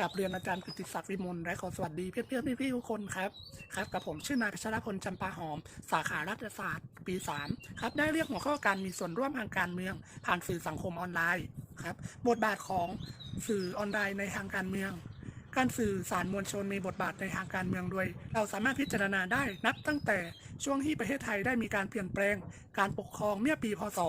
กับเรียนอาจารย์กิติศักดิ์วิมลและขอสวัสดีเพื่อนเพื่อนพี่ๆทุกคนครับครับกับผมชื่อนายพัชรพลจำปาหอม สาขารัฐศาสตร์ ปี 3 ครับได้เรียกหัวข้อการมีส่วนร่วมทางการเมือง ผ่านสื่อสังคมออนไลน์ครับบทบาทของสื่อออนไลน์ในทางการเมือง การสื่อสารมวลชนมีบทบาทในทางการเมืองโดยเราสามารถพิจารณาได้นับตั้งแต่ช่วงที่ประเทศไทยได้มีการเปลี่ยนแปลง การปกครองเมื่อปี พศ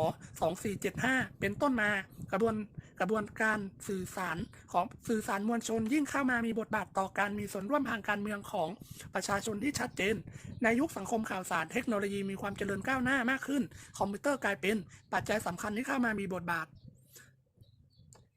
2475 เป็นต้นมากระบวนกระบวนการสื่อสารของสื่อสารมวลชน ยิ่งเข้ามามีบทบาทต่อการมีส่วนร่วมทางการเมืองของประชาชนที่ชัดเจน ในยุคสังคมข่าวสารเทคโนโลยีมีความเจริญก้าวหน้ามากขึ้น คอมพิวเตอร์กลายเป็นปัจจัยสำคัญที่เข้ามามีบทบาท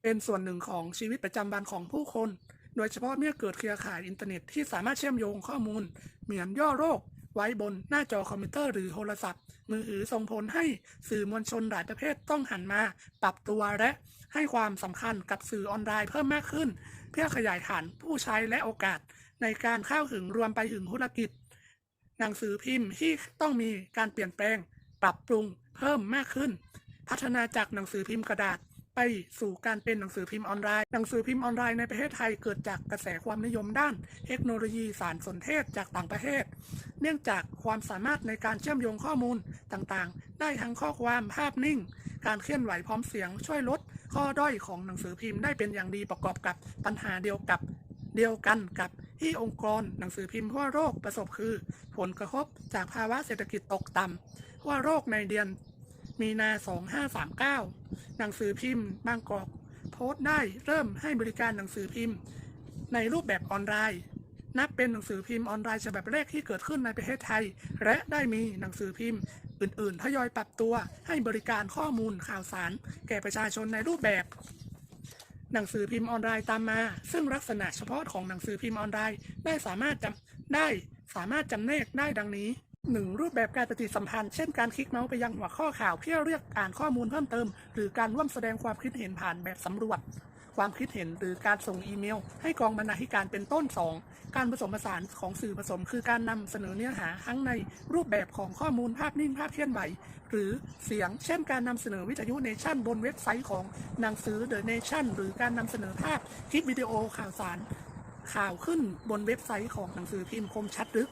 เป็นส่วนหนึ่งของชีวิตประจำวันของผู้คน โดยเฉพาะเมื่อเกิดเครือข่ายอินเทอร์เน็ตที่สามารถเชื่อมโยงข้อมูล เหมือนย่อโรค ไว้บนหน้าจอคอมพิวเตอร์หรือโทรศัพท์ มือถือส่งผลให้สื่อมวลชนหลายประเภทต้องหันมา ปรับตัวและให้ความสำคัญกับสื่อออนไลน์เพิ่มมากขึ้น เพื่อขยายฐานผู้ใช้และโอกาส ในการเข้าถึงรวมไปถึงธุรกิจ หนังสือพิมพ์ที่ต้องมีการเปลี่ยนแปลง ปรับปรุงเพิ่มมากขึ้น พัฒนาจากหนังสือพิมพ์กระดาษ ไปสู่การเป็นหนังสือพิมพ์ออนไลน์ หนังสือพิมพ์ออนไลน์ในประเทศไทยเกิดจากกระแสความนิยมด้าน เทคโนโลยีสารสนเทศจากต่างประเทศ เนื่องจากความสามารถในการเชื่อมโยงข้อมูลต่างๆ ได้ทั้งข้อความภาพนิ่ง การเคลื่อนไหวพร้อมเสียงช่วยลด ข้อด้อยของหนังสือพิมพ์ได้เป็นอย่างดีประกอบกับปัญหาเดียวกับเดียวกันกับที่องค์กรหนังสือพิมพ์ทั่วโลกประสบคือ ผลกระทบจากภาวะเศรษฐกิจตกต่ำทั่วโลกในเดือน มีนา 2539 หนังสือพิมพ์ บางกอก โพสต์ได้เริ่มให้บริการหนังสือพิมพ์ ในรูปแบบออนไลน์ นับเป็นหนังสือพิมพ์ออนไลน์ฉบับแรกที่เกิดขึ้นในประเทศไทย และได้มีหนังสือพิมพ์ อื่น ๆ ทยอยปรับตัวให้บริการข้อมูลข่าวสาร แก่ประชาชนในรูปแบบหนังสือพิมพ์ออนไลน์ตามมา ซึ่งลักษณะเฉพาะของหนังสือพิมพ์ออนไลน์ได้สามารถจำได้สามารถจำแนกได้ดังนี้ 1. รูปแบบการปฏิสัมพันธ์ เช่นการคลิกเมาส์ไปยังหัวข้อข่าวเพื่อเรียกอ่านข้อมูลเพิ่มเติม หรือการร่วมแสดงความคิดเห็นผ่านแบบสำรวจ ความคิดเห็นหรือการส่งอีเมล ให้กองบรรณาธิการเป็นต้น 2. การผสมผสานของสื่อผสม คือการนำเสนอเนื้อหาทั้งในรูปแบบของข้อมูลภาพนิ่งภาพเคลื่อนไหว หรือเสียง เช่น การนำเสนอวิทยุเนชั่นบนเว็บไซต์ของหนังสือ The Nation หรือการนำเสนอภาพคลิปวิดีโอข่าวสาร ข่าวขึ้นบนเว็บไซต์ของหนังสือพิมพ์คมชัดลึก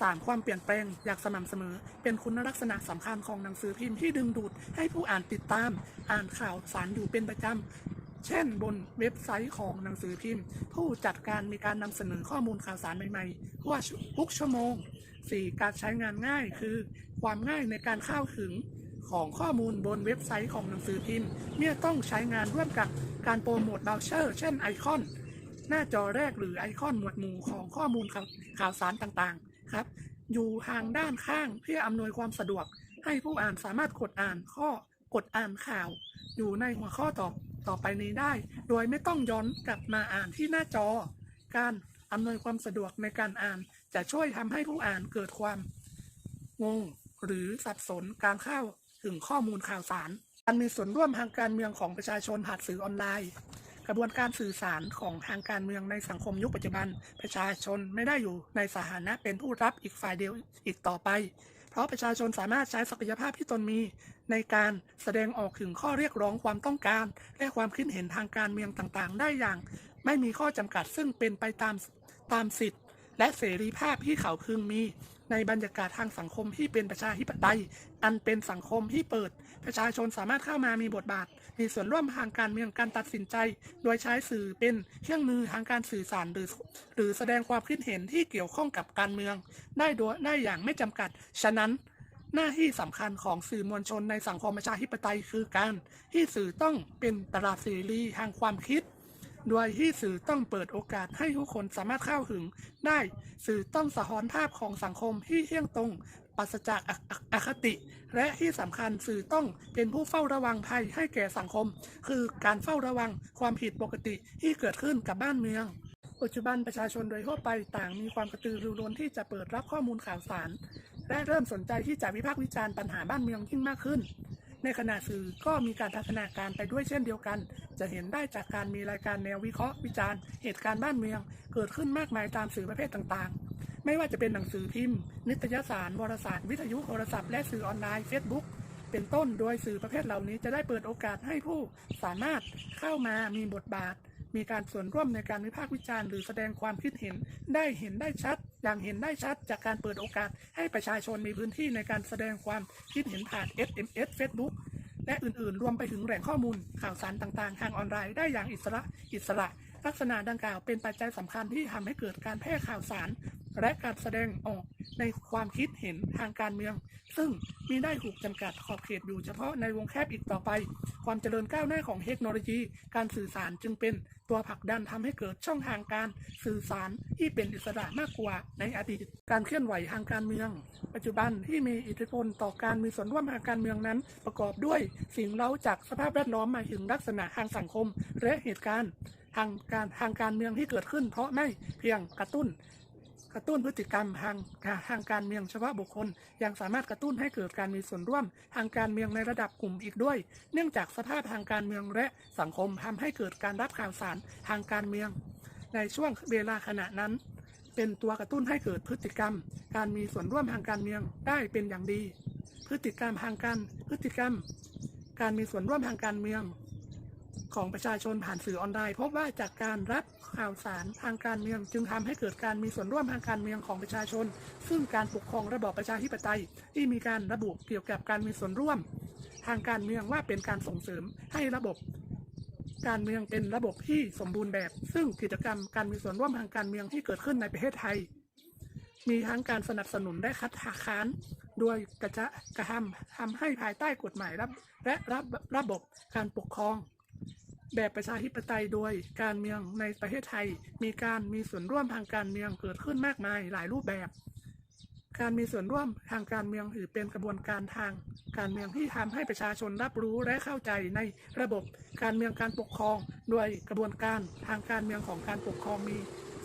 3. ความเปลี่ยนแปลงอย่างสม่ำเสมอ เป็นคุณลักษณะสำคัญของหนังสือพิมพ์ที่ดึงดูดให้ผู้อ่านติดตาม อ่านข่าวสารอยู่เป็นประจำ เช่นบนเว็บไซต์ของหนังสือพิมพ์ ผู้จัดการมีการนำเสนอข้อมูลข่าวสารใหม่ๆว่าทุกชั่วโมง 4. การใช้งานง่ายคือ ความง่ายในการเข้าถึงของข้อมูลบนเว็บไซต์ของหนังสือพิมพ์เมื่อต้องใช้งานร่วมกับการโปรโมทเบราว์เชอร์ เช่นไอคอน หน้าจอแรกหรือไอคอนหมวดหมู่ของข้อมูลข่าวข่าวสารต่างๆ ครับ อยู่ทางด้านข้างเพื่ออำนวยความสะดวก ให้ผู้อ่านสามารถกดอ่านข้อกดอ่านข่าว อยู่ในหัวข้อต่อต่อไปนี้ได้ โดยไม่ต้องย้อนกลับมาอ่านที่หน้าจอ การอำนวยความสะดวกในการอ่าน จะช่วยทำให้ผู้อ่านเกิดความงงหรือสับสนการเข้าถึงข้อมูลข่าวสาร การมีส่วนร่วมทางการเมืองของประชาชนผ่านสื่อออนไลน์ กระบวนการสื่อสารของทางการเมืองในสังคมยุคปัจจุบัน ประชาชนไม่ได้อยู่ในสถานะเป็นผู้รับอีกฝ่ายเดียวอีกต่อไป เพราะประชาชนสามารถใช้ศักยภาพที่ตนมี ในการแสดงออกถึงข้อเรียกร้องความต้องการ และความคิดเห็นทางการเมืองต่างๆ ได้อย่าง ไม่มีข้อจำกัดซึ่งเป็นไปตามตามสิทธิ และเสรีภาพที่เขาพึงมีในบรรยากาศทางสังคมที่เป็นประชาธิปไตย อันเป็นสังคมที่เปิด ประชาชนสามารถเข้ามามีบทบาท มีส่วนร่วมทางการเมืองการตัดสินใจ โดยใช้สื่อเป็นเครื่องมือทางการสื่อสารหรือ หรือแสดงความคิดเห็นที่เกี่ยวข้องกับการเมือง ได้โดยได้อย่างไม่จำกัด ฉะนั้น หน้าที่สำคัญของสื่อมวลชนในสังคมประชาธิปไตยคือการ ที่สื่อต้องเป็นตลาดเสรีทางความคิด โดยที่สื่อต้องเปิดโอกาสให้ทุกคนสามารถเข้าถึง ได้สื่อต้องสะท้อนภาพของสังคมที่เที่ยงตรงปราศจากอออคติ และที่สำคัญสื่อต้องเป็นผู้เฝ้าระวังภัยให้แก่สังคม คือการเฝ้าระวังความผิดปกติที่เกิดขึ้นกับบ้านเมืองปัจจุบันประชาชนโดยทั่วไปต่างมีความกระตือรือร้นที่จะเปิดรับข้อมูลข่าวสาร และเริ่มสนใจที่จะวิพากษ์วิจารณ์ปัญหาบ้านเมืองยิ่งมากขึ้น ในขณะสื่อก็มีการพัฒนาการไปด้วยเช่นเดียวกัน จะเห็นได้จากการมีรายการแนววิเคราะห์วิจารณ์เหตุการณ์บ้านเมือง เกิดขึ้นมากมายตามสื่อประเภทต่างๆ ไม่ว่าจะเป็นหนังสือพิมพ์ นิตยสารวารสาร วิทยุโทรศัพท์และสื่อออนไลน์ Facebook เป็นต้นโดยสื่อประเภทเหล่านี้จะได้เปิดโอกาสให้ผู้สามารถเข้ามามีบทบาท มีการส่วนร่วมในการวิพากษ์วิจารณ์หรือแสดงความคิดเห็นได้เห็นได้ชัด อย่างเห็นได้ชัดจากการเปิดโอกาสให้ประชาชนมีพื้นที่ในการแสดงความคิดเห็นผ่าน SMS Facebook และอื่นๆ รวมไปถึงแหล่งข้อมูลข่าวสารต่างๆ ทางออนไลน์ได้อย่างอิสระ อิสระ ลักษณะดังกล่าวเป็นปัจจัยสำคัญที่ทำให้เกิดการแพร่ข่าวสาร และการแสดงออกในความคิดเห็นทางการเมือง ซึ่งมีได้ถูกจำกัดขอบเขตอยู่เฉพาะในวงแคบอีกต่อไป ความเจริญก้าวหน้าของเทคโนโลยี การสื่อสารจึงเป็นตัวผลักดันทำให้เกิดช่องทางการสื่อสารที่เป็นอิสระมากกว่าในอดีต การเคลื่อนไหวทางการเมือง ปัจจุบันที่มีอิทธิพลต่อการมีส่วนร่วมทางการเมืองนั้น ประกอบด้วยสิ่งเร้าจากสภาพแวดล้อมมาถึงลักษณะทางสังคมและเหตุการณ์ทางการทางการเมืองที่เกิดขึ้นเพราะไม่เพียงกระตุ้น กระตุ้นพฤติกรรมทางทางการเมืองเฉพาะบุคคล ยังสามารถกระตุ้นให้เกิดการมีส่วนร่วม ทางการเมืองในระดับกลุ่มอีกด้วย เนื่องจากสภาพทางการเมืองและสังคมทำให้เกิดการรับข่าวสารทางการเมือง ในช่วงเวลาขณะนั้น เป็นตัวกระตุ้นให้เกิดพฤติกรรม การมีส่วนร่วมทางการเมืองได้เป็นอย่างดี พฤติกรรมทางการพฤติกรรม การมีส่วนร่วมทางการเมือง ของประชาชนผ่านสื่อออนไลน์พบว่าจากการรับข่าวสารทางการเมืองจึงทำให้เกิดการมีส่วนร่วมทางการเมืองของประชาชน ซึ่งการปกครองระบอบประชาธิปไตย ที่มีการระบุเกี่ยวกับการมีส่วนร่วม ทางการเมืองว่าเป็นการส่งเสริมให้ระบบการเมืองเป็นระบบที่สมบูรณ์แบบ ซึ่งกิจกรรมการมีส่วนร่วมทางการเมืองที่เกิดขึ้นในประเทศไทย มีทั้งการสนับสนุนและคัดค้านโดยกระจะกระทำทำให้ภายใต้กฎหมายและรับระบบการปกครอง แบบประชาธิปไตยโดยการเมืองในประเทศไทย มีการมีส่วนร่วมทางการเมืองเกิดขึ้นมากมายหลายรูปแบบ การมีส่วนร่วมทางการเมืองถือเป็นกระบวนการทางการเมืองที่ทำให้ประชาชนรับรู้และเข้าใจในระบบการเมืองการปกครอง โดยกระบวนการทางการเมืองของการปกครองมี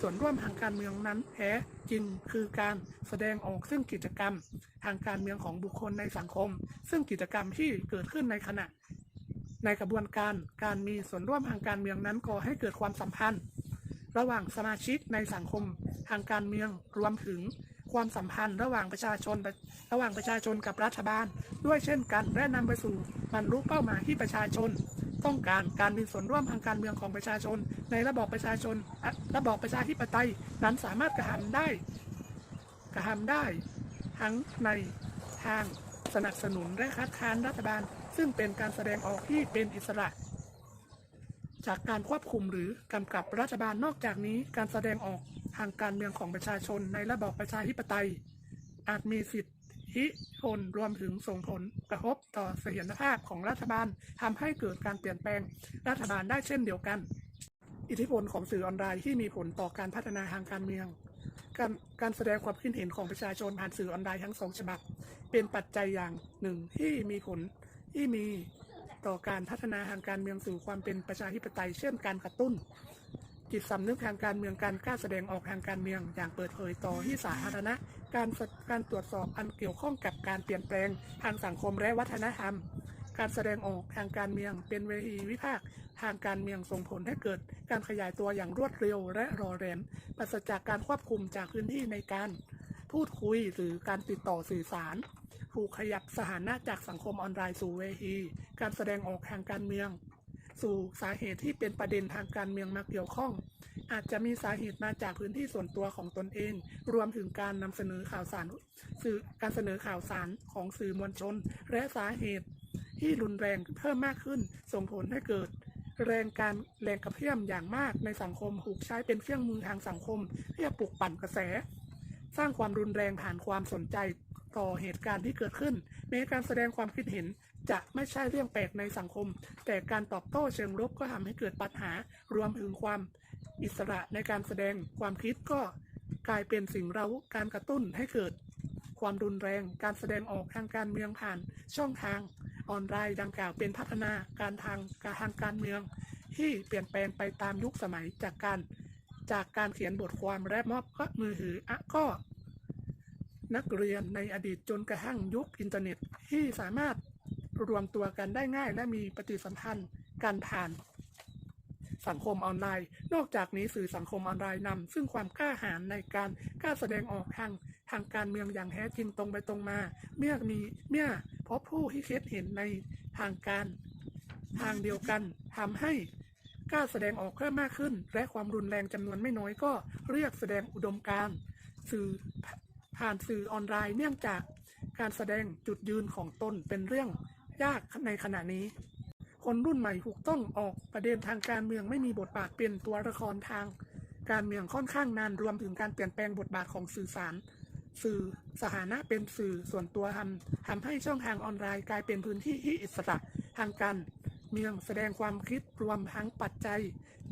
ส่วนร่วมทางการเมืองนั้นแท้จริงคือการแสดงออกซึ่งกิจกรรม ทางการเมืองของบุคคลในสังคม ซึ่งกิจกรรมที่เกิดขึ้นในขณะ ในกระบวนการการมีส่วนร่วมทางการเมืองนั้นก่อให้เกิดความสัมพันธ์ ระหว่างสมาชิกในสังคมทางการเมืองรวมถึงความสัมพันธ์ระหว่างประชาชน ระหว่างประชาชนกับรัฐบาล ด้วยเช่นกัน และนำไปสู่บรรลุเป้าหมายที่ประชาชน ต้องการการมีส่วนร่วมทางการเมืองของประชาชน ในระบอบประชาชน ระบอบประชาธิปไตยนั้นสามารถกระทำได้กระทำได้ ทั้งในทางสนับสนุนและคัดค้านรัฐบาล ซึ่งเป็นการแสดงออกที่เป็นอิสระ จากการควบคุมหรือกำกับรัฐบาลนอกจากนี้การแสดงออกทางการเมืองของประชาชนในระบอบประชาธิปไตย อาจมีสิทธิพลรวมถึงส่งผลกระทบต่อเสถียรภาพของรัฐบาลทำให้เกิดการเปลี่ยนแปลงรัฐบาลได้เช่นเดียวกัน อิทธิพลของสื่อออนไลน์ที่มีผลต่อการพัฒนาทางการเมือง การการแสดงความคิดเห็นของประชาชนผ่านสื่อออนไลน์ทั้งสองฉบับ เป็นปัจจัยอย่างหนึ่งที่มีผล ที่มีต่อการพัฒนาทางการเมืองสู่ความเป็นประชาธิปไตย เช่นการกระตุ้น จิตสำนึกทางการเมืองการกล้าแสดงออกทางการเมืองอย่างเปิดเผยต่อที่สาธารณะ การการตรวจสอบอันเกี่ยวข้องกับการเปลี่ยนแปลงทางสังคมและวัฒนธรรม การแสดงออกทางการเมืองเป็นเวทีวิพากษ์ทางการเมืองส่งผลให้เกิด การขยายตัวอย่างรวดเร็วและรอแรมปราศจากการควบคุมจากพื้นที่ในการพูดคุยหรือการติดต่อสื่อสาร ถูกขยับสถานะจากสังคมออนไลน์สู่เวทีการแสดงออกทางการเมือง สู่สาเหตุที่เป็นประเด็นทางการเมืองมาเกี่ยวข้อง อาจจะมีสาเหตุมาจากพื้นที่ส่วนตัวของตนเอง รวมถึงการนำเสนอข่าวสารสื่อการเสนอข่าวสารของสื่อมวลชน และสาเหตุที่รุนแรงเพิ่มมากขึ้น ส่งผลให้เกิดแรงการแรงกระเพื่อมอย่างมากในสังคมถูกใช้เป็นเครื่องมือทางสังคม เพื่อปลุกปั่นกระแส สร้างความรุนแรงผ่านความสนใจ ต่อเหตุการณ์ที่เกิดขึ้นแม้การแสดงความคิดเห็นจะไม่ใช่เรื่องแปลกในสังคม แต่การตอบโต้เชิงลบก็ทำให้เกิดปัญหารวมถึงความอิสระในการแสดงความคิดก็กลายเป็นสิ่งเร้าการกระตุ้นให้เกิด ความรุนแรงการแสดงออกทางการเมืองผ่านช่องทางออนไลน์ดังกล่าวเป็นพัฒนาการทางการทางการเมือง ที่เปลี่ยนแปลงไปตามยุคสมัยจากการจากการเขียนบทความและมอบก็มือถืออะก็ นักเรียนในอดีตจนกระทั่งยุคอินเทอร์เน็ตที่สามารถรวมตัวกันได้ง่าย และมีปฏิสัมพันธ์กันผ่านสังคมออนไลน์ นอกจากนี้สื่อสังคมออนไลน์นำซึ่งความกล้าหาญในการกล้าแสดงออกทางทางการเมืองอย่างแท้จริงตรงไปตรงมา เมื่อมีเมื่อพบผู้ที่คิดเห็นในทางการทางเดียวกันทำให้กล้าแสดงออกเพิ่มมากขึ้น และความรุนแรงจำนวนไม่น้อยก็เรียกแสดงอุดมการณ์สื่อ ผ่านสื่อออนไลน์เนื่องจากการแสดงจุดยืนของตนเป็นเรื่องยากในขณะนี้ คนรุ่นใหม่ถูกต้องออกประเด็นทางการเมืองไม่มีบทบาทเป็นตัวละครทาง การเมืองค่อนข้างนานรวมถึงการเปลี่ยนแปลงบทบาทของสื่อสาร สื่อสถานะเป็นสื่อส่วนตัวทำทำให้ช่องทางออนไลน์กลายเป็นพื้นที่ที่อิสระทางการเมืองแสดงความคิดรวมทั้งปัจจัย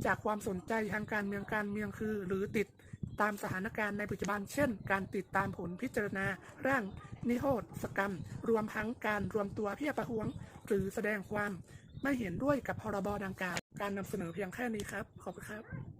จากความสนใจทางการเมืองการเมืองคือ หรือติด ตามสถานการณ์ในปัจจุบัน เช่น การติดตามผลพิจารณา ร่างนิโทษกรรม รวมทั้งการรวมตัวเพื่อประท้วง หรือแสดงความไม่เห็นด้วยกับพรบดังกล่าว การนำเสนอเพียงแค่นี้ครับ ขอบคุณครับ